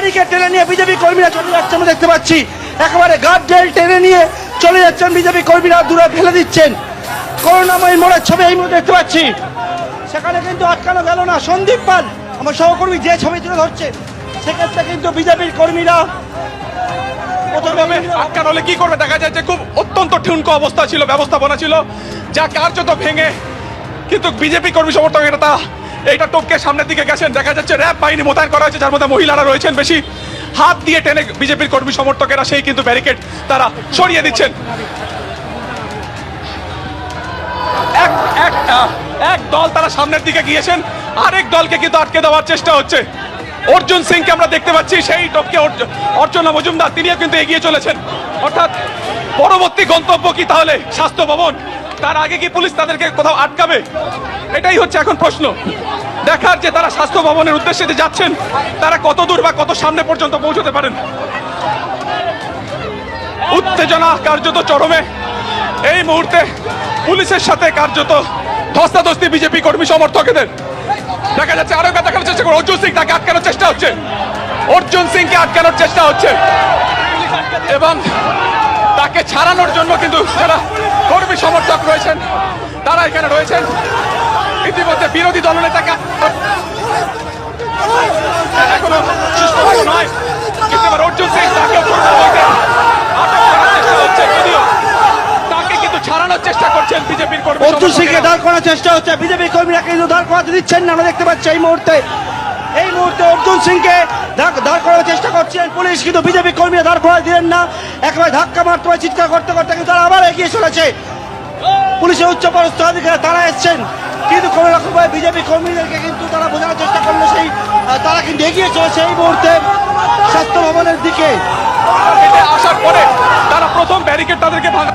Barricade টেনে নিয়ে BJP কর্মীরা চলে যাচ্ছে আমরা দেখতে পাচ্ছি। একেবারে গার্ড জেল টেনে নিয়ে চলে যাচ্ছেন বিজেপি কর্মীরা, দূরে ফেলে দিচ্ছেন। করুণাময়ী মোড়ের ছবি এই মুহূর্তে দেখতে পাচ্ছি। সেখানে কিন্তু আটকানো গেল না, সন্দীপ পাল, আমার সহকর্মী যে ছবি তুলে ধরছে, সেক্ষেত্রে কিন্তু বিজেপির কর্মীরা প্রথমে হলে কি করবে? দেখা যায় যে খুব অত্যন্ত ঠুনকো অবস্থা ছিল, ব্যবস্থাপনা ছিল, যা কার্যত ভেঙে, কিন্তু বিজেপি কর্মী সমর্থক, এটা তা এইটা টপকে সামনের দিকে গেছেন, দেখা যাচ্ছে র্যাব বাহিনী মোতায়েন করা হয়েছে, যার মধ্যে মহিলারা রয়েছেন। বেশি হাত দিয়ে টেনে বিজেপির কর্মী সমর্থকেরা সেই কিন্তু ব্যারিকেড তারা সরিয়ে দিচ্ছেন। এক এক এক দল তারা সামনের দিকে গিয়েছেন, আরেক দলকে কিন্তু আটকে দেওয়ার চেষ্টা হচ্ছে। অর্জুন সিংকে আমরা দেখতে পাচ্ছি, সেই টপকে অর্চনা মজুমদার, তিনিও কিন্তু এগিয়ে চলেছেন। অর্থাৎ পরবর্তী গন্তব্য কি তাহলে? স্বাস্থ্য ভবন। তার আগে কি পুলিশ তাদেরকে কোথাও আটকাবে? এটাই হচ্ছে এখন প্রশ্ন। দেখার যে তারা স্বাস্থ্য ভবনের উদ্দেশ্যে যে যাচ্ছেন, তারা কত দূর বা কত সামনে পর্যন্ত পৌঁছতে পারেন? উত্তেজনা কার্যত চরমে। এই মুহূর্তে পুলিশের সাথে কার্যত ধস্তাধস্তি বিজেপি কর্মী সমর্থকদের। দেখা যাচ্ছে আরও দেখানোর চেষ্টা করে। অর্জুন সিং তাকে আটকানোর চেষ্টা হচ্ছে। অর্জুন সিংকে আটকানোর চেষ্টা হচ্ছে। এবং তাকে ছাড়ানোর জন্য কিন্তু যারা কর্মী সমর্থক রয়েছেন তারা এখানে রয়েছেন। ইতিমধ্যে বিরোধী দলনেতাকে এখনও সুস্থ নয়। কিন্তু এবার অর্জুন সিং তাকে আটক করার চেষ্টা হচ্ছে যদিও তাকে কিন্তু ছাড়ানোর চেষ্টা করছেন বিজেপির কর্মী অর্জুন সিংকে দাঁড় করার চেষ্টা হচ্ছে। বিজেপি কর্মীরা কিন্তু দাঁড় করাতে দিচ্ছেন না। আমরা দেখতে পাচ্ছি এই মুহূর্তে এই মুহূর্তে অর্জুন সিংকে দাঁড় করার চেষ্টা করছেন পুলিশ কিন্তু বিজেপি কর্মীরা দাঁড় করা দিলেন না। একেবারে ধাক্কা মারতে চিৎকার করতে করতে কিন্তু তারা আবার এগিয়ে চলেছে। পুলিশের উচ্চ পদস্থ অধিকারী তারা এসছেন। কিন্তু কোনো রকম ভাবে বিজেপি কর্মীদেরকে কিন্তু তারা বোঝানোর চেষ্টা করল সেই তারা কিন্তু এগিয়ে চলে সেই মুহূর্তে স্বাস্থ্য ভবনের দিকে। আসার পরে তারা প্রথম ব্যারিকেড তাদেরকে ভাঙা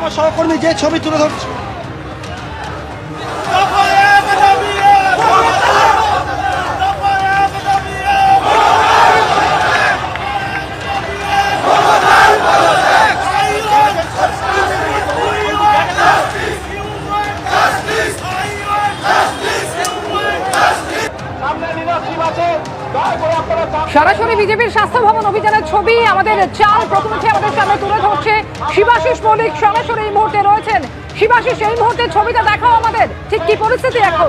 আমার সহকর্মী যে ছবি তুলে ধরছে সরাসরি বিজেপির স্বাস্থ্য ভবন অভিযানের ছবি, আমাদের চাল প্রতিনিধি আমাদের সামনে তুলে ধরছে শিবাশিস মৌলিক সরাসরি এই মুহূর্তে রয়েছেন। শিবাশিস, এই মুহূর্তে ছবিটা দেখাও আমাদের, ঠিক কি পরিস্থিতি এখন?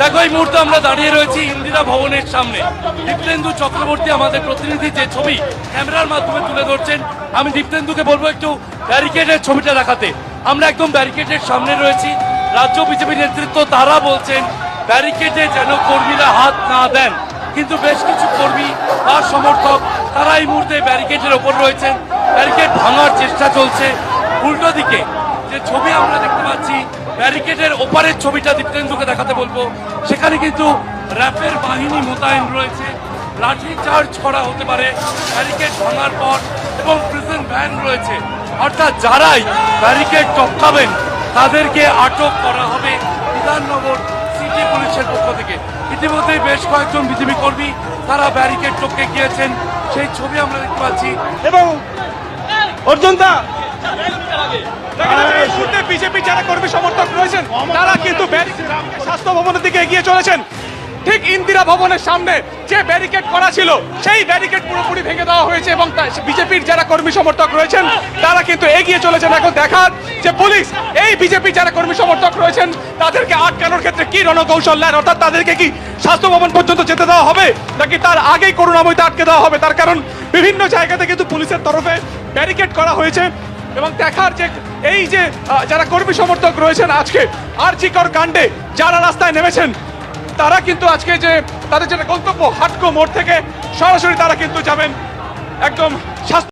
দেখো, এই মুহূর্তে আমরা দাঁড়িয়ে রয়েছি ইন্দিরা ভবনের সামনে। দীপ্তেন্দু চক্রবর্তী আমাদের প্রতিনিধি, যে ছবি ক্যামেরার মাধ্যমে তুলে ধরছেন, আমি দীপ্তেন্দুকে বলব একটু ব্যারিকেডের ছবিটা দেখাতে। আমরা একদম ব্যারিকেডের সামনে রয়েছি। রাজ্য বিজেপি নেতৃত্ব তারা বলছেন ব্যারিকেডে যেন কর্মীরা হাত না দেন। কিন্তু বেশ কিছু কর্মী বা সমর্থক তারা এই মুহূর্তে ব্যারিকেডের ওপর রয়েছেন। ব্যারিকেড ভাঙার চেষ্টা চলছে। উল্টো দিকে যে ছবি আমরা দেখতে পাচ্ছি ব্যারিকেডের ওপারের ছবিটা দীপ্তেন্দুকে দেখাতে বলব। সেখানে কিন্তু র্যাপের বাহিনী মোতায়েন রয়েছে। লাঠি চার্জ করা হতে পারে। ব্যারিকেড ভাঙার পর এবং প্রিজন ভ্যান রয়েছে। অর্থাৎ যারাই ব্যারিকেড টপকাবেন তাদেরকে আটক করা হবে বিধাননগর সিটি পুলিশের পক্ষ থেকে। ইতিমধ্যেই বেশ কয়েকজন বিজেপি কর্মী তারা ব্যারিকেড টপকে গিয়েছেন। সেই ছবি আমরা দেখতে পাচ্ছি। এবং অর্জুন দা বিজেপি ইন্দিরা ভবনের সামনে যে ব্যারিকেড করা ছিল, সেই ব্যারিকেড পুরোপুরি ভেঙে দেওয়া হয়েছে এবং বিজেপির যারা কর্মী সমর্থক রয়েছেন, তারা কিন্তু এগিয়ে চলেছেন। এখন দেখার যে পুলিশ, এই বিজেপি যারা কর্মী সমর্থক রয়েছেন, তাদেরকে আটকানোর ক্ষেত্রে কি রণকৌশল নেন? অর্থাৎ তাদেরকে কি স্বাস্থ্য ভবন পর্যন্ত যেতে দেওয়া হবে, নাকি তার আগেই করুণাময়তে আটকে দেওয়া হবে? তার কারণ বিভিন্ন জায়গাতে কিন্তু পুলিশের তরফে ব্যারিকেড করা হয়েছে। এবং দেখার যে এই যে যারা কর্মী সমর্থক রয়েছেন আজকে আর আর্চিকর কাণ্ডে যারা রাস্তায় নেমেছেন তারা কিন্তু আজকে যে তাদের যেটা গন্তব্য হাটকো মোড় থেকে সরাসরি তারা কিন্তু যাবেন একদম স্বাস্থ্য